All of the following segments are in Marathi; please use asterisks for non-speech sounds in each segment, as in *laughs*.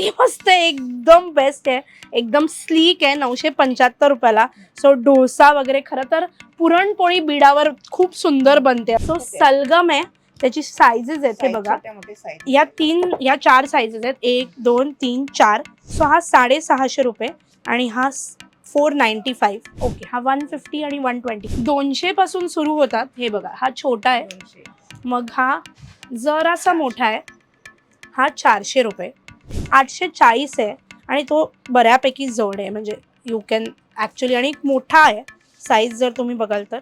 किती मस्त आहे एकदम बेस्ट आहे. एकदम स्लीक आहे नऊशे पंच्याहत्तर रुपयाला. सो डोसा वगैरे खरं तर पुरणपोळी बिडावर खूप सुंदर बनते. सो सलगम आहे. त्याची साईजेस आहेत हे बघा. या तीन या चार साईजेस आहेत. एक दोन तीन चार. सो हा साडेसहाशे रुपये आणि हा फोर नाईन्टी फाईव्ह ओके हा वन फिफ्टी आणि वन ट्वेंटी दोनशे पासून सुरू होतात. हे बघा हा छोटा आहे. मग हा जरासा मोठा आहे. हा चारशे रुपये. आठशे चाळीस आहे आणि तो बऱ्यापैकी जड आहे. म्हणजे यू कॅन ॲक्च्युली आणि मोठा आहे. साईज जर तुम्ही बघाल तर.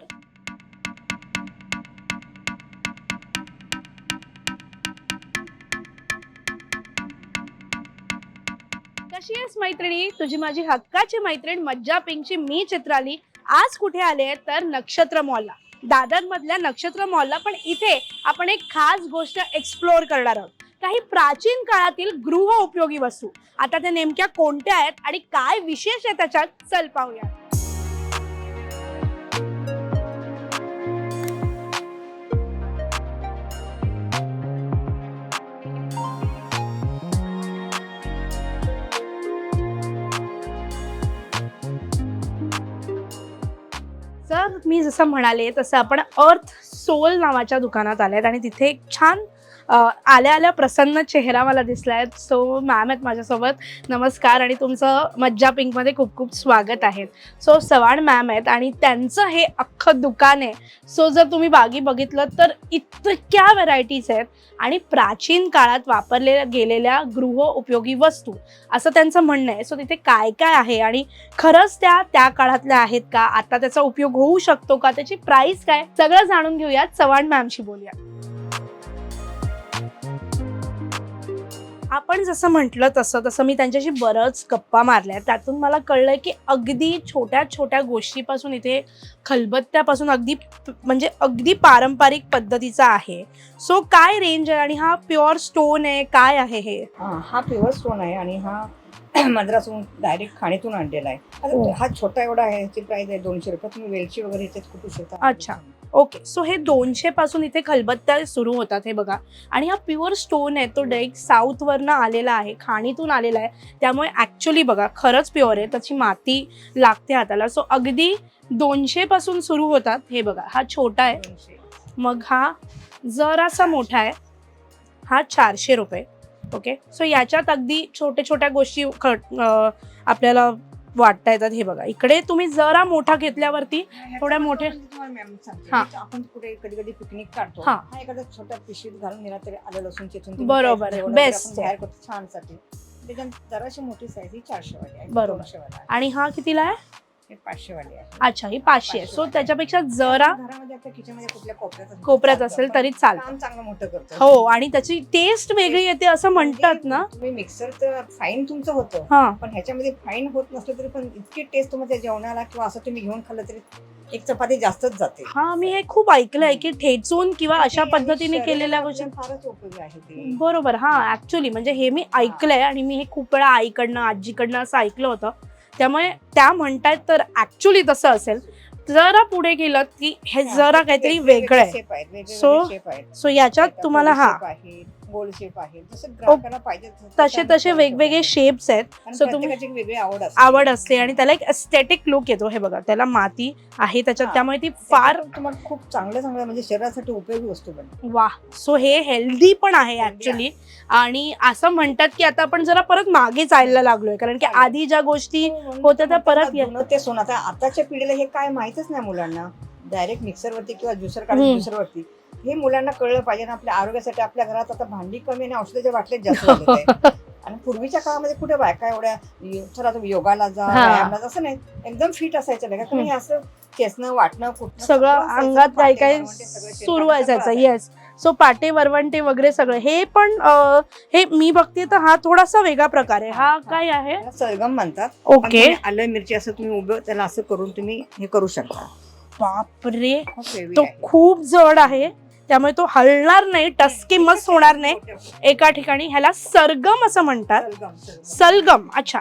कशी आहेस मैत्रिणी? तुझी माझी हक्काची मैत्रीण मज्जा पिंकची मी चित्राली आज कुठे आले तर नक्षत्र मॉलला दादर मधल्या नक्षत्र मॉलला पण इथे आपण एक खास गोष्ट एक्सप्लोअर करणार आहोत. काही प्राचीन काळातील गृह उपयोगी वस्तू. आता त्या नेमक्या कोणत्या आहेत आणि काय विशेष आहे त्याच्यात? चल पाहूया. तर मी जसं म्हणाले तसं आपण अर्थ सोल नावाच्या दुकानात आल्यात आणि तिथे एक छान आल्या आल्या प्रसन्न चेहरा मला दिसलाय. सो मॅम आहेत माझ्यासोबत. नमस्कार आणि तुमचं मज्जा पिंकमध्ये खूप खूप स्वागत आहे. सो सवाण मॅम आहेत आणि त्यांचं हे अख्खं दुकान आहे. सो जर तुम्ही बागी बघितलं तर इतक्या व्हरायटीज आहेत आणि प्राचीन काळात वापरलेल्या गेलेल्या गृह उपयोगी वस्तू. असं त्यांचं म्हणणं आहे. सो तिथे काय काय आहे आणि खरंच त्या त्या काळातल्या आहेत का? आता त्याचा उपयोग होऊ शकतो का? त्याची प्राइस काय? सगळं जाणून घेऊयात. चव्हाण मॅमशी बोलूया आपण जसं म्हटलं तसं तसं मी त्यांच्याशी बरंच गप्पा मारल्या. त्यातून मला कळलंय की अगदी छोट्या छोट्या गोष्टीपासून इथे खलबत्त्यापासून अगदी म्हणजे अगदी पारंपरिक पद्धतीचा आहे. सो काय रेंज आहे आणि हा प्युअर स्टोन आहे काय आहे हे? हा प्युअर स्टोन आहे आणि हा *clears throat* मद्रासून डायरेक्ट खाणीतून आणलेला आहे. आता हा. छोटा एवढा आहे ह्याची प्राइस आहे दोनशे रुपये. तुम्ही वेलची वगैरे ह्याच्यात कुठू शकता अच्छा. ओके सो हे दोनशे पासून इथे खलबत्त्या सुरू होतात हे बघा. आणि हा प्युअर स्टोन आहे तो डायरेक्ट साऊथवरनं आलेला आहे खाणीतून आलेला आहे. त्यामुळे ॲक्च्युली बघा खरंच प्युअर आहे. त्याची माती लागते हाताला. सो अगदी दोनशे पासून सुरू होतात हे बघा. हा छोटा आहे. मग हा जरासा मोठा आहे. हा चारशे रुपये. ओके सो याच्यात अगदी छोट्या छोट्या गोष्टी आपल्याला वाटता येतात हे बघा इकडे तुम्ही जरा मोठा घेतल्यावरती थोड्या. हा. ह्याचं आपण कुठे कधी कधी पिकनिक काढतो एखाद्या छोट्या पिशवीत घालून नेला तरी आलं लसूण चेचून तुम्ही बरोबर काय आहे. जेवणात Best आपण आहे. बाहेर करतो छानसाठी त्याच्यात जराशी मोठी साईज ही चारशे वाली बरोबर. 200 वाला आहे. आणि हा कितीला आहे हे पाचशे वाली आहे. अच्छा ही पाचशे आहे. सो. त्याच्यापेक्षा जरा घरामध्ये आपल्या किचनमध्ये कुठल्या कोपऱ्यात असेल तर कोपऱ्यात चालतं. असेल पण तरी चालतं. काम चांगलं मोठं करतो हो आणि त्याची टेस्ट वेगळी येते असं म्हणतात ना. तुम्ही मिक्सर तर फाईन तुमचं होतं. हा. पण ह्याच्यामध्ये फाईन होत नसलं तरी पण इतकी टेस्ट तुम्हाला त्या जेवणाला किंवा असं तुम्ही घेऊन खाल्लं तरी एक चपाती जास्तच जाते. हा मी हे खूप ऐकलंय की ठेचून किंवा अशा पद्धतीने शरीराला केलेल्या गोष्टी फारच उपयोगी आहे ते. बरोबर हा ऍक्च्युली म्हणजे हे मी ऐकलंय आणि मी हे खूप वेळा आईकडनं आजीकडनं असं ऐकलं होतं. त्यामुळे त्या म्हणतायत तर ऍक्च्युली तसं असेल. जरा पुढे गेलं की हे जरा काहीतरी वेगळं आहे. आहेत सो याच्यात तुम्हाला हा. गोल शेप आहे. जसं ग्राहकाला पाहिजे तसे तसे वेगवेगळे शेप्स आहेत. आणि so तुम्ही- प्रत्येकाची एक वेगळी आवड असते. आवड असते आणि त्याला एक एस्थेटिक लुक येतो. हे बघा त्याला माती आहे त्याच्यात हा. त्यामुळे ती फार त्याच्यातून तुम्हाला खूप चांगलं चांगलं म्हणजे शरीरासाठी उपयोगी वस्तू बनते वा सो हे हेल्दी पण आहे ऍक्च्युली आणि असं म्हणतात की आता आपण जरा परत मागे चालला लागलोय. कारण की आधी ज्या गोष्टी होत्या त्या परत ये- जुनं ते सोनं. आता आताच्या पिढीला हे काय माहितच नाही मुलांना. डायरेक्ट मिक्सर वरती किंवा ज्युसर हम्म. काढून ज्युसर वरती. हे मुलांना कळलं पाहिजे आणि आपल्या आरोग्यासाठी आपल्या घरात आता भांडी कमी आणि औषधाच्या बाटल्यात जास्त झालेत आहे. *laughs* आणि पूर्वीच्या काळामध्ये कुठे बायका एवढ्या य- चला तुम्ही योगाला जा हा. व्यायामला जा, असं नाही. एकदम फिट असायचं नाही का? हे असं केसनं वाटणं कुठणं सगळं असायचं. अंगात काही पाटे, काही वरवंटे सगळं सुरू असायचं. येस सो पाटे वरवंटे वगैरे सगळं. हे पण अं, हे मी बघते तर हा थोडासा वेगळा प्रकार आहे. हा काय आहे? त्याला सलगम म्हणतात. ओके. तुम्ही आलं मिरची असं तुम्ही उभं त्याला असं करून तुम्ही हे करू शकता. बापरे. खूप heavy तो आहे. खूप जड आहे. त्यामुळे तो हलणार नाही टसकी मस्त होणार नाही. *laughs* एका ठिकाणी ह्याला सरगम असं म्हणतात. सलगम, अच्छा.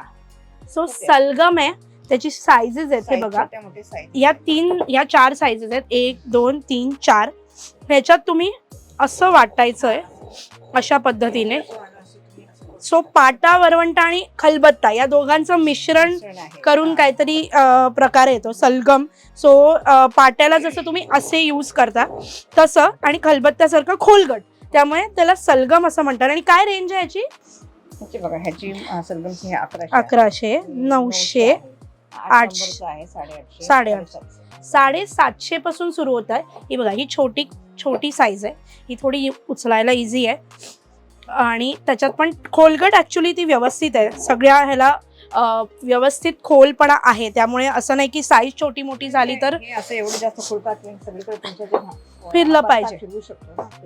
सो. सलगम आहे. त्याची साईजेस आहेत हे बघा. या तीन या चार साईजेस आहेत. एक दोन तीन चार. ह्याच्यात तुम्ही असं वाटायचं आहे अशा पद्धतीने. सो पाटा वरवंटा आणि खलबत्ता या दोघांचं मिश्रण. करून. काहीतरी प्रकार येतो सलगम सो पाट्याला जसं तुम्ही असे यूज करता तसं आणि खलबत्त्यासारखं खोलगट त्यामुळे त्याला सलगम असं म्हणतात आणि काय रेंज आहे याची बघा ह्याची हे अकराशे नऊशे आठशे. साडेआठशे. साडेसातशे पासून सुरू होत आहे ही बघा ही छोटी छोटी साईज आहे ही थोडी उचलायला इझी आहे आणि त्याच्यात पण खोलगट ऍक्च्युली ती व्यवस्थित आहे. सगळ्या ह्याला व्यवस्थित खोलपणा आहे. त्यामुळे असं नाही की साईज छोटी मोठी झाली तर असं एवढं जास्त खुलपात फिरलं पाहिजे.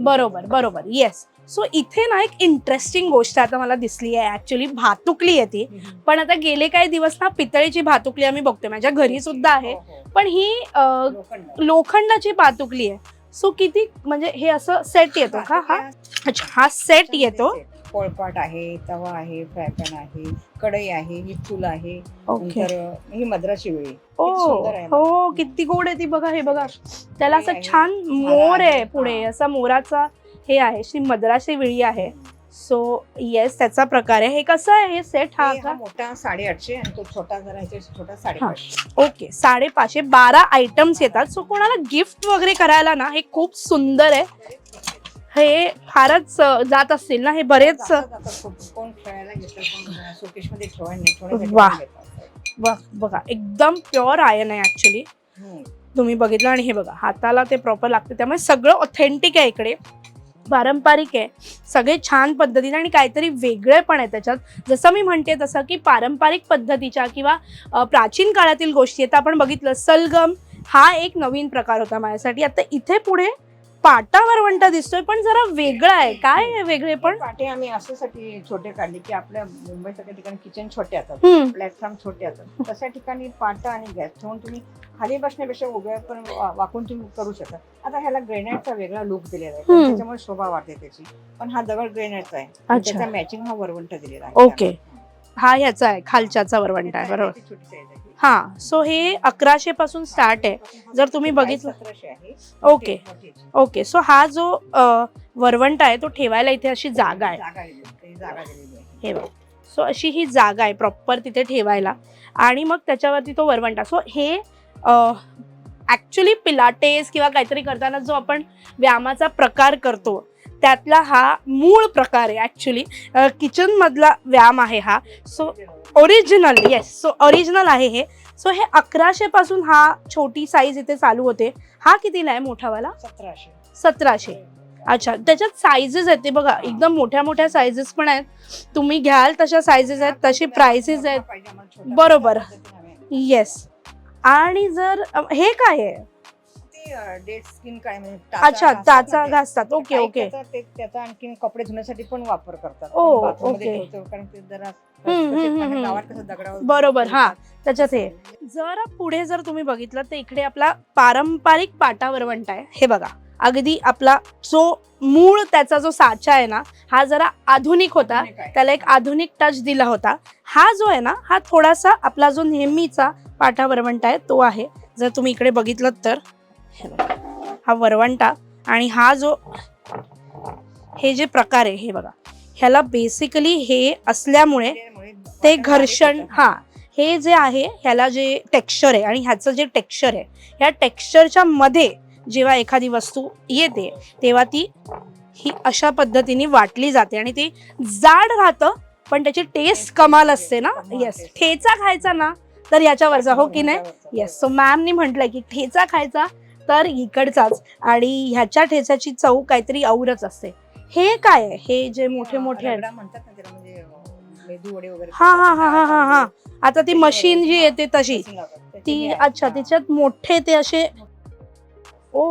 बरोबर बरोबर. येस सो इथे ना एक इंटरेस्टिंग गोष्ट आता मला दिसली आहे. ऍक्च्युली भातुकली आहे ती. पण आता गेले काही दिवस ना पितळेची भातुकली आम्ही बघतोय. माझ्या घरी सुद्धा आहे. हो, हो. पण ही. लोखंडाची भातुकली आहे. सो किती म्हणजे हे असं सेट येतो का हा अच्छा हा सेट येतो. पोळपाट आहे तवा आहे फ्राय पॅन आहे कढई आहे ही चूल आहे ओके ही मद्राशी वेळी. ओ. हो किती गोड आहे ती बघा हे बघा. त्याला असं छान मोर आहे, पुढे. असा मोराचा हे आहे श्री मद्रासी विळी आहे. सो येस त्याचा प्रकार आहे. हे कसं आहे? हे सेट हा का मोठा साडेआठशे आणि तो छोटा जरा ह्याच्या छोटा साडेपाचशे. ओके साडेपाचशे. बारा आयटम्स येतात. सो कोणाला गिफ्ट वगैरे करायला ना हे खूप सुंदर आहे. हे फारच जात असतील ना हे बरेच कोण खेळायला ठेवायला. ब- बघा. एकदम प्युअर आयन आहे ऍक्च्युली. तुम्ही बघितलं आणि हे बघा हाताला ते प्रॉपर लागते. त्यामुळे सगळं ऑथेंटिक आहे इकडे. पारंपरिक आहे. सगळे छान पद्धतीने आणि काहीतरी वेगळे पण आहे त्याच्यात. जसं मी म्हणते तसं की पारंपरिक पद्धतीच्या किंवा प्राचीन काळातील गोष्टी आहेत. आपण बघितलं सलगम हा एक नवीन प्रकार होता माझ्यासाठी. आता इथे पुढे पाटा वरवंटा दिसतोय पण जरा वेगळा आहे. काय वेगळे पण? पाटे आम्ही अशासाठी छोटे काढले की आपल्या मुंबईसारख्या ठिकाणी किचन छोटे असतात प्लॅटफॉर्म छोटे असतात तशा ठिकाणी पाटा आणि गॅस ठेवून तुम्ही खाली बसण्यापेक्षा उभ्या पण वाकून तुम्ही करू शकता. आता ह्याला ग्रेनाईटचा वेगळा लुक दिलेला आहे. त्याच्यामुळे शोभा वाढते त्याची. पण हा दगड ग्रेनाईटचा आहे. त्याचा मॅचिंग हा वरवंट दिलेला आहे. ओके. हा ह्याचा आहे. खालच्याचा वरवंटा आहे. बरोबर. ही. सो हे अकराशे पासून स्टार्ट आहे जर तुम्ही बघितलं- ओके. ओके सो हा जो वरवंटा आहे तो ठेवायला इथे अशी जागा आहे. ही आहे. हे बघ सो अशी ही जागा आहे प्रॉपर तिथे ठेवायला आणि मग त्याच्यावरती तो वरवंटा सो हे ॲक्च्युली पिलाटेस किंवा काहीतरी करताना जो आपण व्यायामाचा प्रकार करतो त्यातला हा मूळ प्रकार आहे ॲक्च्युली किचनमधला व्यायाम आहे हा. So original yes so original आहे हे. सो हे अकराशे पासून हा छोटी साईज इथे चालू होते. हा कितीला आहे मोठावाला? सतराशे. सतराशे. अच्छा त्याच्यात साईजेस आहेत ते बघा. एकदम मोठ्या मोठ्या साईजेस पण आहेत. तुम्ही घ्याल तशा साईजेस आहेत तशी प्राइसेस आहेत. बरोबर. येस आणि जर हे काय आहे? डेट स्किन काय म्हणजे अच्छा घासतात ताचा ना ते. घासतात ओके ओके त्याचा त्याचा आणखी कपडे धुण्यासाठी पण वापर करतात ओ, Bathroom मध्ये ओके. ठेवतो, कारण ते जरा हम्म, हम्म, कसे हम्म, पाण्यात हम्म. गावात कसं दगडावर बरोबर, हा. त्याच्यात हे जर पुढे जर तुम्ही बघितलं तर इकडे आपला पारंपरिक पाटा वरवंटा आहे हे बघा अगदी आपला जो मूळ त्याचा जो साचा आहे ना हा जरा आधुनिक होता? त्याला एक आधुनिक टच दिला होता हा जो आहे ना हा थोडासा आपला जो नेहमीचा पाटा वरवंटा आहे तो आहे जर तुम्ही इकडे बघितलं तर हे बघा. हा वरवंटा आणि हा जो हे जे प्रकार आहे हे बघा. ह्याला बेसिकली हे असल्यामुळे ते घर्षण हा हे जे आहे ह्याला जे टेक्स्चर आहे आणि ह्याचं जे टेक्स्चर आहे ह्या टेक्स्चरच्या मध्ये जेव्हा एखादी वस्तू येते तेव्हा ती ही अशा पद्धतीने वाटली जाते आणि ती जाड राहतं पण त्याची टेस्ट कमाल असते ना? येस ठेचा खायचा ना? तर याच्यावरचा हो की नाही? येस सो मॅमनी म्हटलंय की ठेचा खायचा तर इकडचाच आणि ह्याच्या ठेचाची चव काहीतरी औरच असते हे काय आहे हे जे मोठे मोठे आहेत म्हणतात ना त्याला म्हणजे अं, मेदू वडे वगैरे हा, हा, हा, हा, हा, हा. आता ती मशीन जी येते तशी तशी लावतात. त्याची ती. अच्छा हा. त्याच्यात मोठे ते असे ओ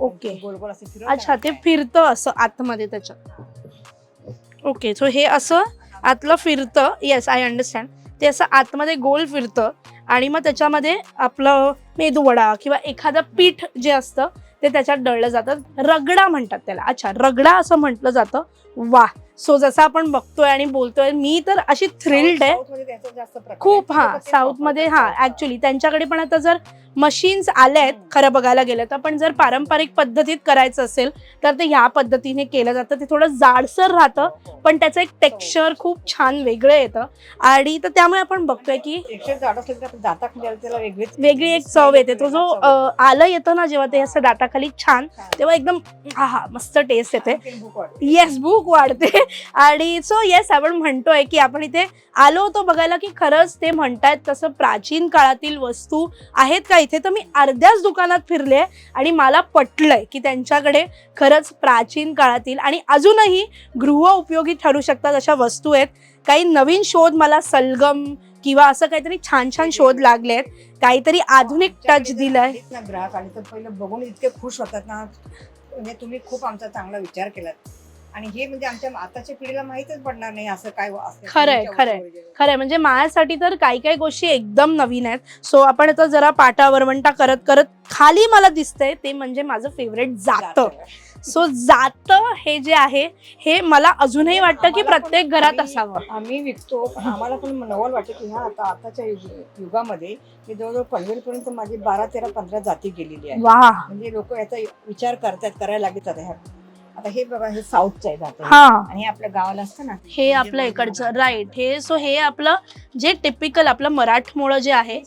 ओके गोल गोल असे फिरवतात अच्छा ते. फिरतं असं आतमध्ये त्याच्यात ओके सो हे असं आतलं फिरतं येस आय अंडरस्टँड ते असं आतमध्ये गोल फिरतं आणि मग त्याच्यामध्ये आपलं मेदूवडा किंवा एखादं पीठ जे असतं ते त्याच्यात दळलं जातं. रगडा म्हणतात त्याला. अच्छा रगडा असं म्हटलं जातं. वा. सो जसं आपण बघतोय आणि बोलतोय मी तर अशी थ्रिल्ड आहे. साऊथमध्ये. खूप हा तिकडे ते साऊथमध्ये हा. ऍक्च्युली त्यांच्याकडे पण आता जर मशीन्स आल्या आहेत खरं बघायला गेलं तर पण जर पारंपरिक पद्धतीत करायचं असेल तर ते ह्या पद्धतीने केलं जातं. ते थोडं जाडसर राहतं पण त्याचं एक टेक्स्चर खूप छान वेगळं येतं. आणि तर त्यामुळे आपण बघतोय की वेगळी एक चव येते. तो जो आलं येतं ना जेव्हा ते असं दाताखाली छान तेव्हा एकदम हा हा मस्त टेस्ट येते. येस भूक वाढते. आणि सो येस आपण म्हणतोय की आपण इथे आलो होतो बघायला की खरंच ते म्हणतायत तसं प्राचीन काळातील वस्तू आहेत का इथे? तर मी अर्ध्याच दुकानात फिरले आणि मला पटलंय की त्यांच्याकडे खरंच प्राचीन काळातील आणि अजूनही गृह उपयोगी ठरू शकतात अशा वस्तू आहेत. काही नवीन शोध मला सलगम किंवा असं काहीतरी छान छान शोध लागले आहेत. काहीतरी आधुनिक टच दिलाय. ना ग्राहक आणि तर पहिलं बघून इतके खुश होतात ना. म्हणजे तुम्ही खूप आमचा चांगला विचार केलात. आणि हे म्हणजे आमच्या आताच्या पिढीला माहितच पडणार नाही असं काय खरंय, खरंय. खरंय म्हणजे माझ्यासाठी तर काही काही गोष्टी एकदम नवीन आहेत. सो आपण आता जरा पाटा वरवंटा करत करत खाली मला दिसतंय ते म्हणजे माझं फेवरेट जातं. सो जातं हे जे आहे हे मला अजूनही वाटतं की प्रत्येक घरात असावं. आम्ही विकतो पण आम्हाला पण नवल वाटतं की ह्या आता आताच्या युग- युगामध्ये मी जवळजवळ पनवेलपर्यंत माझी बारा तेरा पंधरा जाती गेलेली आहे म्हणजे लोक याचा विचार करतात करायला लागतात ह्या आता हे बघा हे साऊथचं आहे जातं हा. आणि हे आपल्या गावाला असतं ना? हे आपलं इकडचं राईट हे सो हे आपलं जे टिपिकल आपलं मराठमोळं जे आहे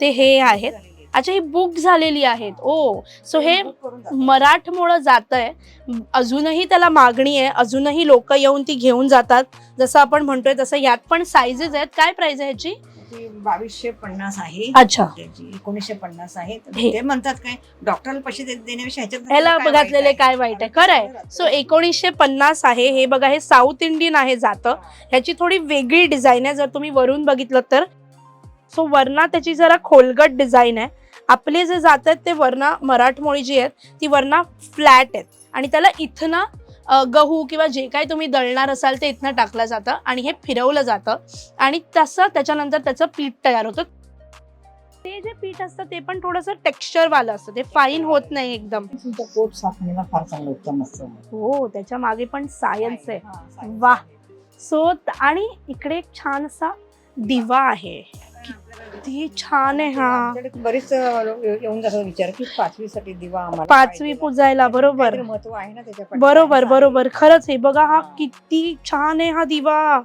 ते हे आहेत. अच्छा ही बुक झालेली आहेत. ओ सो हे मराठमोळं जात आहे अजूनही त्याला मागणी आहे. अजूनही लोक येऊन ती घेऊन जातात. जसं आपण म्हणतोय तसं यात पण साईजेस आहेत. काय प्राइस आहे ह्याची? ती बावीसशे पन्नास आहे. अच्छा. त्याची एकोणीसशे पन्नास आहे. तर हे. ते म्हणतात काय डॉक्टरला पैसे दे- देण्यापेक्षा ह्याच्यात ह्याला काय वाईट घातलेले आहे? काय वाईट आहे? खरं आहे. सो एकोणीसशे पन्नास आहे. हे बघा हे साऊथ इंडियन आहे जातं. ह्याची थोडी वेगळी डिझाईन आहे. जर तुम्ही वरून बघितलं तर. सो वरना त्याची जरा खोलगट डिझाईन आहे. आपले जे जात आहेत ते वरना मराठमोळी जी आहेत ती वरना फ्लॅट आहेत. आणि त्याला इथनं गहू किंवा जे काही तुम्ही दळणार असाल ते इथनं टाकलं जातं आणि हे फिरवलं जातं. आणि तसं त्याच्यानंतर त्याचं पीठ तयार होतं. ते जे पीठ असतं ते पण थोडंसं टेक्स्चरवालं असतं. ते फाईन होत नाही एकदम. पोट फार चांगलं उत्तम असतं. हो त्याच्यामागे पण सायन्स आहे. आहे. सो आणि इकडे एक छान असा दिवा आहे. किती छान आहे हा बरेच लोक येऊन जातात विचार की पाचवीसाठी दिवा आम्हाला पाचवी पाहिजे. पूजायला बरोबर काहीतरी महत्त्व आहे ना त्याच्या. बरोबर बरोबर खरंच हे बघा हा हा. किती छान आहे हा दिवा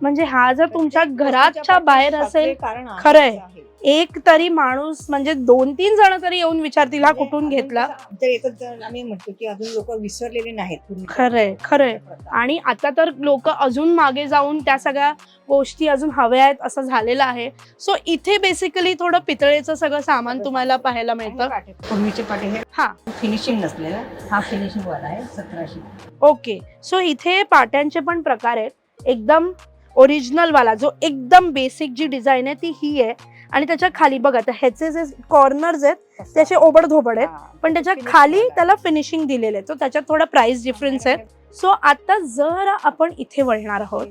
म्हणजे हा जर तुमच्या प्रत्येक घराच्या गोष्टीच्या बाहेर असेल शास्त्रीय कारण आहे. खरंय. एक तरी माणूस म्हणजे दोन तीन जण तरी येऊन विचारतील हा म्हणजे कुठून घेतला? आमच्या येतात आम्ही म्हणतो की अजून लोक विसरलेले नाहीत खरंय खरंय. आणि आता तर लोक अजून मागे जाऊन त्या सगळ्या गोष्टी अजून हव्या आहेत असं झालेलं आहे. सो इथे बेसिकली थोडं पितळेचं सगळं सामान तुम्हाला पाहायला मिळतं. पूर्वीचे पाटे हे हा. फिनिशिंग नसलेलं हा फिनिशिंग वाला आहे सतराशे. ओके. सो इथे पाट्यांचे पण प्रकार आहेत. एकदम ओरिजिनल वाला जो एकदम बेसिक जी डिझाईन आहे ती ही आहे. आणि त्याच्याखाली बघा तर ह्याचे जे कॉर्नर्स आहेत त्याचे ओबडधोबड आहेत. पण त्याच्याखाली त्याला फिनिशिंग दिलेलं आहे तो त्याच्यात थोडा प्राइस डिफरन्स आहे. सो आता जर आपण इथे वळणार आहोत.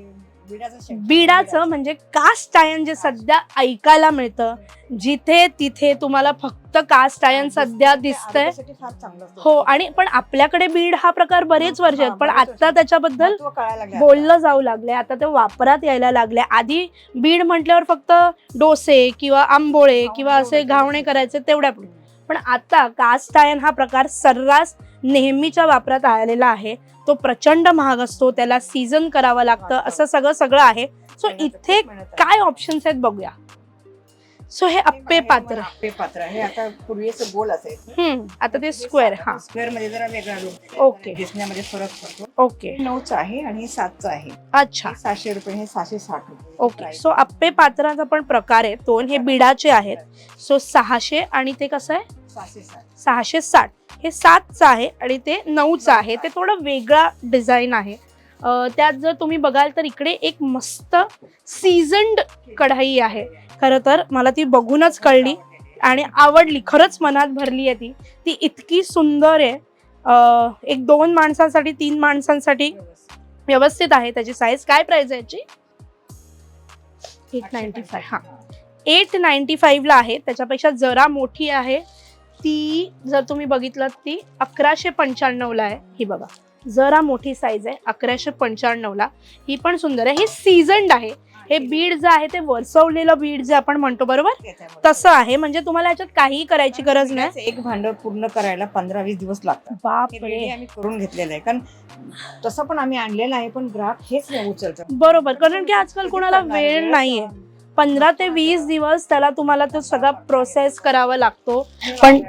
बीडाचं म्हणजे कास्ट आयन जे सध्या ऐकायला मिळतं जिथे तिथे तुम्हाला फक्त कास्ट आयन सध्या दिसतंय. हो आणि पण आपल्याकडे बीड हा प्रकार बरेच वर्ष आहेत. पण आता त्याच्याबद्दल बोललं जाऊ लागले आता ते वापरात यायला लागले आधी बीड म्हटल्यावर फक्त डोसे किंवा आंबोळे किंवा असे घावणे करायचे. तेवढ्या पण आता कास्ट आयन हा प्रकार सर्रास नेहमीच्या वापरात आलेला आहे. तो प्रचंड महाग असतो त्याला सीझन करावं लागतं असं सगळं सगळं आहे. सो इथे काय ऑप्शन्स आहेत बघूया. सो हे अप्पे पात्र. अप्पे पात्र. हे आता पूर्वी असं गोल असायचं. हम्म आता ते स्क्वेअर हा. स्क्वेअरमध्ये जरा वेगळा ओके. दिसण्यामध्ये फरक पडतो. ओके नऊचं आहे आणि सातचं आहे. अच्छा. सहाशे रुपये हे सहाशे साठ ओके सो अप्पे पात्राचा पण प्रकार आहे. दोन हे बिडाचे आहेत. सो सहाशे आणि ते कसं आहे? सहाशे साठ. हे सातचं आहे आणि ते नऊचं आहे. ते थोडं वेगळा डिझाईन आहे. त्यात जर तुम्ही बघाल तर इकडे एक मस्त सीझन्ड कढाई आहे. खरं तर मला ती बघूनच कळली आणि आवडली. खरंच मनात भरली आहे ती. ती इतकी सुंदर आहे. एक दोन माणसांसाठी तीन माणसांसाठी व्यवस्थित आहे त्याची साईज काय प्राइस आहे याची? एट नाईन्टी फाय हा. एट नाईन्टी फाईव्हला आहे. त्याच्यापेक्षा जरा मोठी आहे. ती जर तुम्ही बघितलं ती अकराशे पंच्याण्णवला आहे. ही बघा. जरा मोठी साईज आहे. अकराशे पंच्याण्णवला. ही पण सुंदर आहे. हे सीझन्ड आहे. हे बीड जे आहे ते वरसवलेलं बीड जे आपण म्हणतो बरोबर? तसं आहे. म्हणजे तुम्हाला याच्यात काहीही करायची गरज नाही. एक भांड पूर्ण करायला पंधरा वीस दिवस लागतात. बापरे. ready आम्ही करून घेतलेलं आहे. कारण तसं पण आम्ही आणलेलं आहे पण ग्राहक हेच नाही उचलतात बरोबर. कारण की आजकाल कोणाला? वेळ नाहीये. नाही. पंधरा ते वीस दिवस त्याला तुम्हाला तो सगळा प्रोसेस करावा लागतो. पण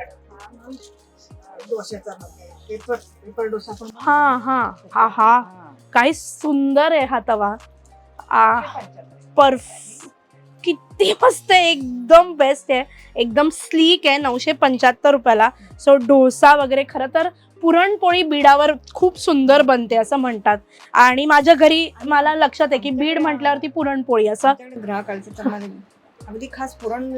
हा हा. हा हा. काय सुंदर आहे हा तवा. आ परफ किती मस्त एकदम बेस्ट आहे. एकदम स्लीक आहे. नऊशे पंच्याहत्तर रुपयाला. सो डोसा वगैरे खरं तर पुरणपोळी बीडावर खूप सुंदर बनते असं म्हणतात. आणि माझ्या घरी मला लक्षात आहे की बीड म्हटल्यावरती पुरणपोळी असं. आमच्याकडे ग्राहक आले तर त्यांना अगदी खास पुरण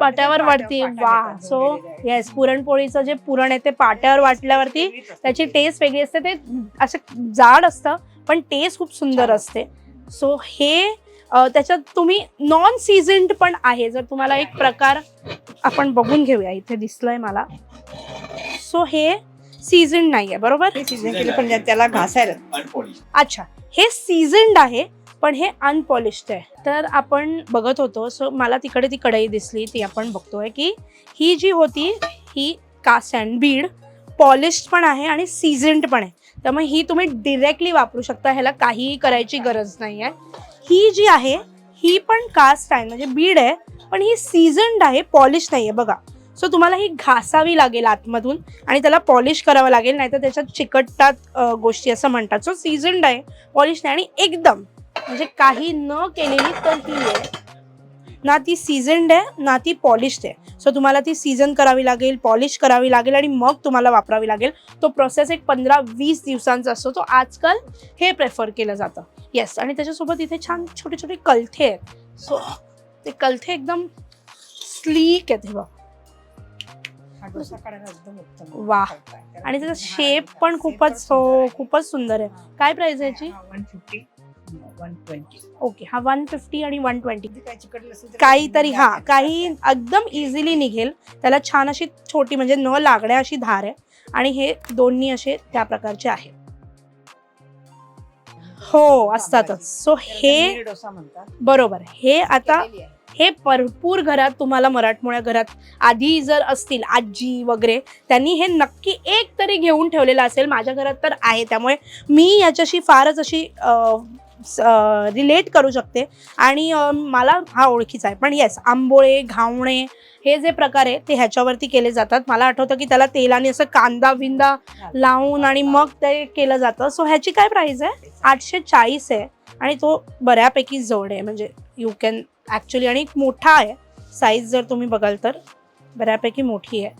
पाट्यावर वाटते वा सो. येस पुरणपोळीचं जे पुरण आहे ते पाट्यावर वाटल्यावरती. त्याची टेस्ट वेगळी असते. ते असं जाड असतं पण टेस्ट खूप सुंदर. असते. सो हे त्याच्यात तुम्ही नॉन सीझन्ड पण आहे. जर तुम्हाला एक प्रकार आपण बघून घेऊया. इथे दिसलंय मला. सो हे सीझन नाही आहे बरोबर? हे season केलं पण त्याला घासायला अनपॉलिश अच्छा हे सीझन्ड आहे पण हे अनपॉलिश्ड आहे. तर आपण बघत होतो सो मला तिकडे ती कढई दिसली ती आपण बघतोय की ही जी होती ही कास्ट अँड बीड पॉलिश्ड पण आहे आणि सीझन्ड पण आहे. त्यामुळे ही तुम्ही डिरेक्टली वापरू शकता ह्याला काहीही करायची गरज नाही आहे ही जी आहे ही पण कास्ट आहे म्हणजे बीड आहे पण ही सीझन्ड आहे पॉलिश नाही आहे बघा. सो तुम्हाला ही घासावी लागेल आतमधून आणि त्याला पॉलिश करावं लागेल नाहीतर त्याच्यात चिकटतात गोष्टी असं म्हणतात. सो सीझन्ड आहे पॉलिश नाही आणि एकदम म्हणजे काही न केलेली तर ही आहे. ना ती सीझन्ड आहे ना ती पॉलिश्ड आहे. सो तुम्हाला ती सीझन करावी लागेल पॉलिश करावी लागेल आणि मग तुम्हाला वापरावी लागेल. तो प्रोसेस एक पंधरा वीस दिवसांचा असतो. तो आजकाल हे प्रेफर केलं जातं. येस आणि त्याच्यासोबत इथे छान छोटे छोटे कलथे आहेत. सो ते कलथे एकदम स्लीक आहेत हे बघ. हा डोसा काढायला एकदम उत्तम आहे. वाह. कारण आणि त्याचा हा, शेप पण shape खूपच सुंदर हो आहे. खूपच सुंदर आहे. काय प्राइस आहे याची 150, 120. ओके हा वन फिफ्टी आणि वन ट्वेंटी किती काय चिकटलं असेल तर काहीतरी काही हा काही. एकदम इझिली निघेल त्याला छान अशी छोटी म्हणजे न लागण्या अशी धार आहे आणि हे दोन्ही असे त्या प्रकारचे आहे हो असतातच सो हे नीर डोसा म्हणतात बरोबर हे आता केलेली आहे. हे भरपूर घरात तुम्हाला मराठमोळ्या घरात आधी जर असतील आजी वगैरे त्यांनी हे नक्की एक तरी घेऊन ठेवलेलं असेल. माझ्या घरात तर आहे. त्यामुळे मी याच्याशी फारच अशी रिलेट करू शकते. आणि मला हा ओळखीचा आहे. पण येस आंबोळे घावणे हे जे प्रकार आहे ते ह्याच्यावरती केले जातात. मला आठवतं की त्याला तेलाने असं कांदा बिंदा लावून आणि मग ते केलं जातं. सो ह्याची काय प्राइस आहे? आठशे चाळीस आहे. आणि तो बऱ्यापैकी जवळ आहे. म्हणजे यू कॅन ॲक्च्युली आणि मोठा आहे. साईज जर तुम्ही बघाल तर बऱ्यापैकी मोठी आहे.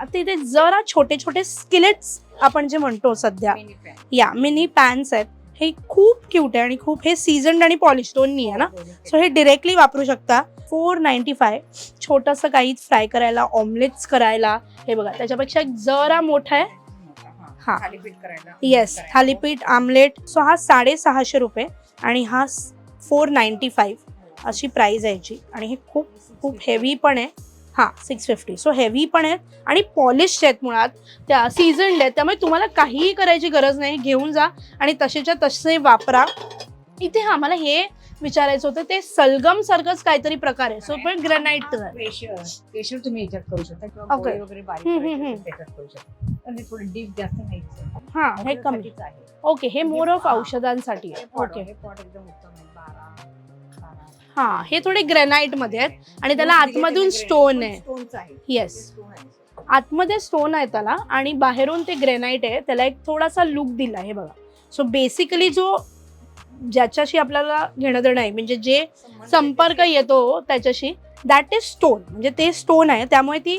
आता इथे जरा छोटे छोटे स्किलेट्स आपण जे म्हणतो सध्या. या मिनी पॅन्स आहेत. हे खूप क्यूट आहे आणि खूप हे सीझन्ड आणि पॉलिश दोन्ही आहे ना? सो हे डिरेक्टली वापरू शकता. फोर नाईन्टी फाय छोटंसं काहीच फ्राय करायला ऑमलेट्स करायला हे बघा. त्याच्यापेक्षा एक जरा मोठा आहे. हा. येस. थालीपीठ आमलेट सो हा साडेसहाशे रुपये. आणि हा फोर नाईन्टी फाईव्ह अशी प्राईज आहे याची आणि हे खूप खूप हेवी पण आहे. हां सिक्स फिफ्टी सो हेवी पण आहेत आणि पॉलिश आहेत मुळात. त्या सीझन्ड आहेत. त्यामुळे तुम्हाला काहीही करायची गरज नाही. घेऊन जा आणि तसेच्या तसे वापरा. इथे हा मला हे विचारायचं होतं. ते सलगम सारखंच काहीतरी प्रकार आहे. सो पण ग्रॅनाईट प्रेशर प्रेशर तुम्ही याच्यात करू शकता वगैरे करू शकता. हे थोडं डीप जास्त नाही हां हे कमी. ओके हे मोर ऑफ औषधांसाठी आहे. ओके हे pot एकदम उत्तम. हां हे थोडे ग्रॅनाईटमध्ये आहेत आणि त्याला आतमधून स्टोन आहे. येस आहे आतमध्ये स्टोन आहे त्याला आणि बाहेरून ते ग्रेनाईट आहे. त्याला एक थोडासा लुक दिला आहे बघा. सो बेसिकली जो ज्याच्याशी आपल्याला घेणं देणं आहे म्हणजे जे संपर्क येतो त्याच्याशी दॅट इज स्टोन म्हणजे ते स्टोन आहे. त्यामुळे ती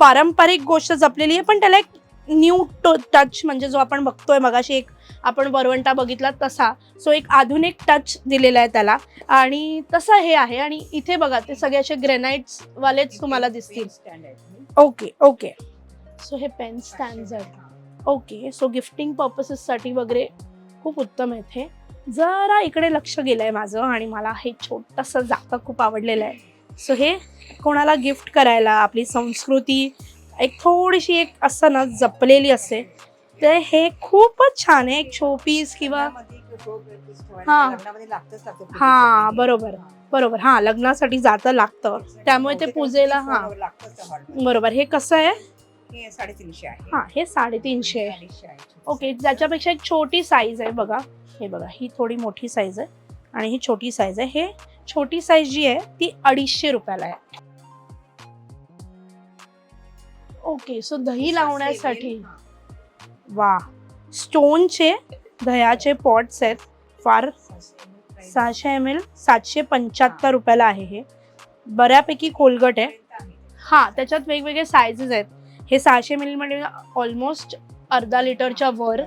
पारंपरिक गोष्ट जपलेली आहे पण त्याला एक न्यू टच म्हणजे जो आपण बघतोय मगाशी एक आपण वरवंटा बघितला तसा सो एक आधुनिक टच दिलेला आहे त्याला. आणि तसं हे आहे आणि इथे बघा ते सगळे असे ग्रेनाइट्स वालेच तुम्हाला दिसतील. ओके ओके सो हे पेन स्टँड आहेत. ओके सो गिफ्टिंग पर्पसेससाठी वगैरे खूप उत्तम आहेत हे जरा इकडे लक्ष गेलं आहे माझं आणि मला हे छोटंसं जातं खूप आवडलेलं आहे. सो हे कोणाला गिफ्ट करायला आपली संस्कृती एक थोडीशी एक असं ना जपलेली असते तर हे खूपच छान आहे एक शोपीस किंवा हा. हा. बरोबर. बरोबर हा लग्नासाठी जातं लागतं त्यामुळे ते पूजेला हा. बरोबर हे कसं आहे साडेतीनशे आहे हा हे साडेतीनशे आहे ओके. ज्याच्यापेक्षा एक छोटी साईज आहे बघा हे बघा ही थोडी मोठी साईज आहे आणि ही छोटी साईज आहे हे छोटी साईज जी आहे ती अडीचशे रुपयाला आहे ओके सो दही लावण्यासाठी. वा. स्टोनचे दह्याचे पॉट्स आहेत. फार सहाशे एम एल सातशे पंच्याहत्तर रुपयाला आहे हे. बऱ्यापैकी खोलगट आहे. हा त्याच्यात वेगवेगळे सायझेस आहेत. हे सहाशे मिली म्हणजे ऑलमोस्ट अर्धा लिटरच्या वर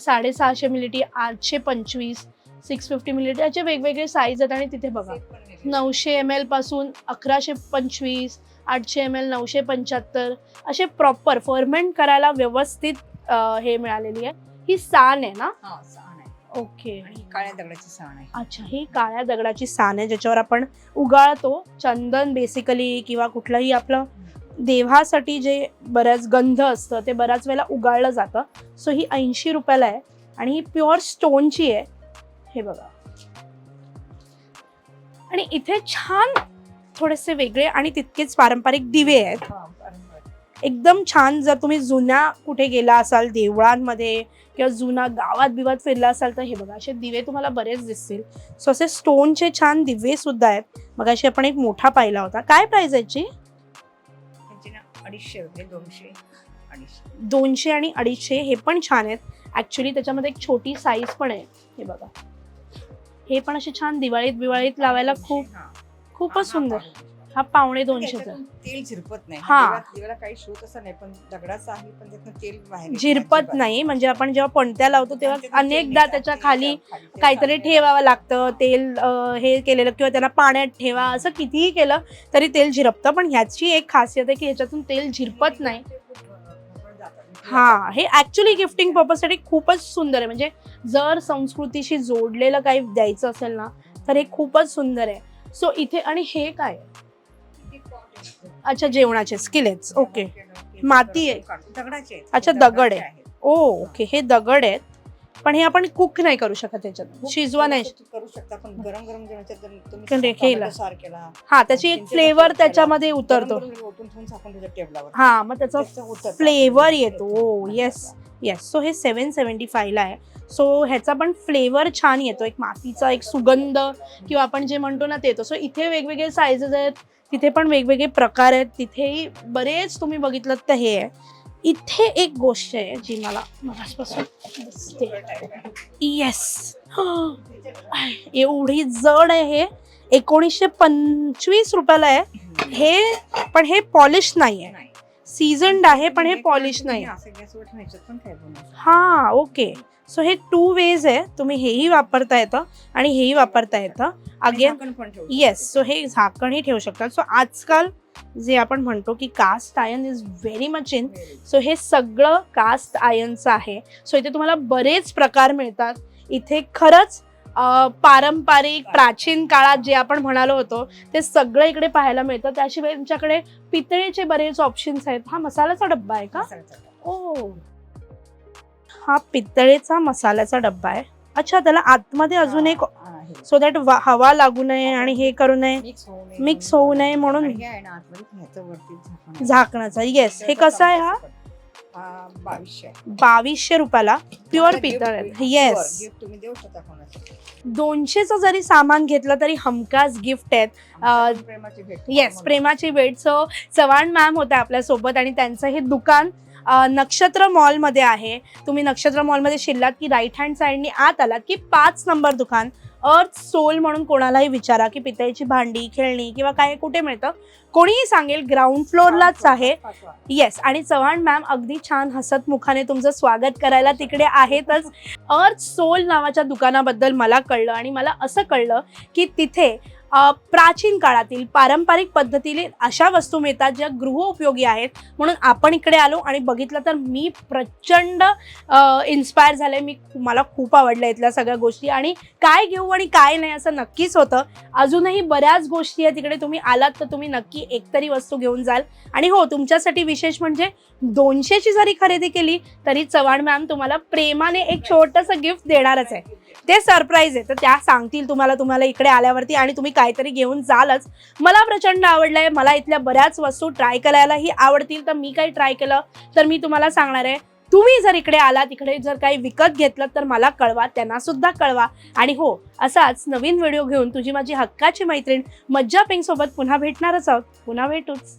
साडेसहाशे मिलिटी आठशे पंचवीस सिक्स फिफ्टी मिलिटी याचे वेगवेगळे साईज आहेत आणि तिथे बघा. नऊशे एम एलपासून अकराशे पंचवीस आठशे एम एल नऊशे पंच्याहत्तर असे प्रॉपर फर्मेंट करायला व्यवस्थित अ, हे मिळालेली आहे. ही साण आहे ना? हा साण आहे. ओके आणि ही काळ्या दगडाची साण आहे. अच्छा ही काळ्या दगडाची साण आहे ज्याच्यावर आपण उगाळतो. चंदन बेसिकली किंवा कुठलंही आपलं देवासाठी जे बऱ्याच गंध असतं ते बऱ्याच वेळेला उगाळलं जातं. सो ही ऐंशी रुपयाला आहे. आणि ही प्युअर स्टोनची आहे. हे बघा. आणि इथे छान थोडेसे वेगळे आणि तितकेच पारंपरिक दिवे आहेत. हा. एकदम छान जर तुम्ही जुन्या कुठे गेला असाल देवळांमध्ये किंवा जुना गावात बिवात फिरला असाल तर हे बघा असे दिवे तुम्हाला बरेच दिसतील. सो असे स्टोनचे छान दिवे सुद्धा आहेत. मग अशी आपण एक मोठा पाहिला होता. काय प्राइस आहे याची? अडीचशे होते दोनशे दोनशे आणि अडीचशे हे पण छान आहेत. ऍक्च्युली त्याच्यामध्ये एक छोटी साईज पण आहे. हे बघा. हे पण असे छान दिवाळीत बिवाळीत लावायला खूप. खूपच सुंदर हा, पावणे दोनशेचा त्याच्यातून तेल झिरपत नाही हा. देवाला काही शोध असं नाही पण दगडाचा आहे पण त्यातनं तेल बाहेर झिरपत. नाही म्हणजे आपण जेव्हा पणत्या लावतो तेव्हा अनेकदा त्याच्याखाली काहीतरी. ठेवावं लागतं तेल अं, हे केलेलं किंवा त्याला पाण्यात ठेवा असं कितीही केलं तरी तेल झिरपतं पण ह्याची एक खासियत आहे की ह्याच्यातून तेल झिरपत नाही. हा हे ऍक्च्युली गिफ्टिंग पर्पजसाठी खूपच सुंदर आहे म्हणजे जर संस्कृतीशी जोडलेलं काही द्यायचं असेल ना तर हे खूपच सुंदर आहे सो इथे आणि हे काय. अच्छा जेवणाचे स्किलेट्स. ओके. माती आहे. दगडाचे आहेत. अच्छा, दगड आहे. ओ ओके हे दगड आहेत. पण हे आपण कुक नाही करू शकत त्याच्यात शिजवा नाही करू शकता पण गरम गरम जेवणाच्या जर तुम्ही केला. टोमॅटो सार केला हा त्याची एक फ्लेवर. त्याच्यामध्ये उतरतो. गरम गरम ओतून ठेवून झाकून ठेवतात टेबलावर हा मग त्याचा त्याचं उतरतं. फ्लेवर येतो. येस येस सो हे सेवन सेवन्टी फायला आहे. सो ह्याचा पण फ्लेवर छान येतो. एक मातीचा एक सुगंध किंवा आपण जे म्हणतो ना ते. येतो सो इथे वेगवेगळे साईजेस आहेत. तिथे पण वेगवेगळे प्रकार आहेत. तिथेही बरेच तुम्ही बघितलं तर हे आहे. इथे एक गोष्ट आहे जी मला मगासपासून दिसते. येस *gasps* एवढी जड आहे हे. एकोणीसशे पंचवीस रुपयाला आहे. हे पण हे पॉलिश नाही आहे नाही. सीझन्ड आहे पण हे पॉलिश नाही. हा ओके सो हे टू वेज आहे. तुम्ही हेही वापरता येतं आणि हेही वापरता येतं. Again yes. सो हे झाकणही ठेवू शकतात सो आजकाल जे आपण म्हणतो की cast iron is very much in. So हे सगळं कास्ट आयनचं आहे. सो इथे तुम्हाला बरेच प्रकार मिळतात. इथे खरंच पारंपरिक प्राचीन काळात जे आपण म्हणालो होतो ते सगळं इकडे पाहायला मिळतं. त्याशिवाय तुमच्याकडे पितळेचे बरेच ऑप्शन्स आहेत. हा मसाल्याचा डब्बा आहे का. ओ. हा पितळेचा मसाल्याचा डब्बा आहे. अच्छा त्याला आतमध्ये अजून एक. सो दॅट हवा लागू नये आणि हे करू नये. मिक्स होऊ नये. म्हणून आणि आहे ना आतमध्ये ह्याचं वरती झाकण आहे. झाकणाचा. येस हे कसं आहे हा? बावीसशे. बावीसशे रुपयाला प्युअर पितळ येस तुम्ही देऊ शकता दोनशेचं जरी सामान घेतलं तरी हमखास गिफ्ट आहेत. आमच्या पण प्रेमाची भेट. येस प्रेमाची भेट. सो चव्हाण मॅम होत्या आपल्यासोबत आणि त्यांचं हे दुकान अ, नक्षत्र मॉलमध्ये आहे. तुम्ही नक्षत्र मॉलमध्ये शिरलात की राईट हँड साईडनी आत आलात की पाच नंबर दुकान. अर्थ सोल म्हणून कोणालाही विचारा की पितळेची भांडी खेळणी किंवा काय कुठे मिळतं. कोणीही सांगेल ग्राउंड फ्लोअरलाच आहे. येस आणि चव्हाण मॅम अगदी छान हसत मुखाने तुमचं स्वागत करायला तिकडे आहेतच. अर्थ सोल नावाच्या दुकानाबद्दल मला कळलं आणि मला असं कळलं की तिथे प्राचीन काळातील पारंपरिक पद्धतीने अशा वस्तू मिळतात ज्या गृहोपयोगी आहेत. म्हणून आपण इकडे आलो आणि बघितलं तर मी प्रचंड इन्स्पायर झाले. मी मला खूप आवडल्या इथल्या सगळ्या गोष्टी. आणि काय घेऊ आणि काय नाही असं नक्कीच होतं. अजूनही बऱ्याच गोष्टी आहेत. तिकडे तुम्ही आलात तर तुम्ही नक्की एकतरी वस्तू घेऊन जाल. आणि हो तुमच्यासाठी विशेष म्हणजे दोनशेची जरी खरेदी केली तरी चव्हाण मॅम तुम्हाला प्रेमाने एक छोटंसं गिफ्ट देणारच आहे. ते सरप्राईज आहे. तर त्या सांगतील तुम्हाला तुम्हाला इकडे आल्यावरती आणि तुम्ही काहीतरी घेऊन जालच. मला प्रचंड आवडलंय. मला इथल्या बऱ्याच वस्तू ट्राय करायलाही आवडतील. तर मी काही ट्राय केलं तर मी तुम्हाला सांगणार आहे. तुम्ही जर इकडे आलात इकडे जर काही विकत घेतलं तर मला कळवा त्यांना सुद्धा कळवा. आणि हो असाच नवीन व्हिडिओ घेऊन तुझी माझी हक्काची मैत्रीण मज्जा पिंग सोबत पुन्हा भेटणारच आहोत. पुन्हा भेटूच.